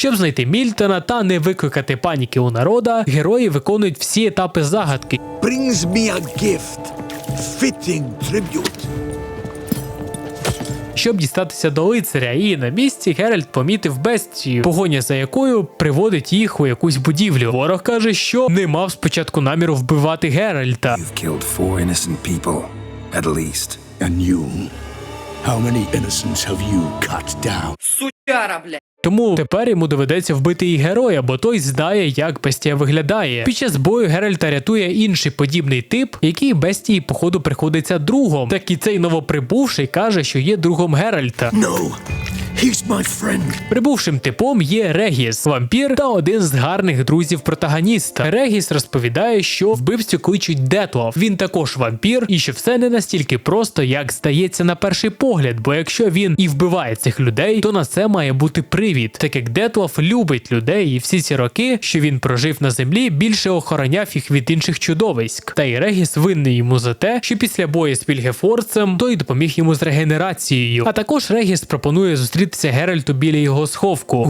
Щоб знайти Мільтона та не викликати паніки у народа, герої виконують всі етапи загадки. brings me a gift, fitting tribute. щоб дістатися до лицаря, і на місці Геральт помітив бестію, погоня за якою приводить їх у якусь будівлю. Ворог каже, що не мав спочатку наміру вбивати Геральта. You've killed four innocent people, at least. And you? How many innocents have you cut down? Сучара, блядь. Тому тепер йому доведеться вбити і героя, бо той знає, як бестія виглядає. Під час бою Геральта рятує інший подібний тип, який бестії, походу, приходиться другом. Так і цей новоприбувший каже, що є другом Геральта. No, he's my friend. Прибувшим типом є Регіс, вампір та один з гарних друзів протагоніста. Регіс розповідає, що вбивцю кличуть Детлов. Він також вампір, і що все не настільки просто, як здається на перший погляд. Бо якщо він і вбиває цих людей, то на це має бути привід, так як Детлов любить людей, і всі ці роки, що він прожив на землі, більше охороняв їх від інших чудовиськ. Та й Регіс винний йому за те, що після бою з Пільгефорцем той допоміг йому з регенерацією. А також Регіс пропонує зустрітися Геральту біля його сховку.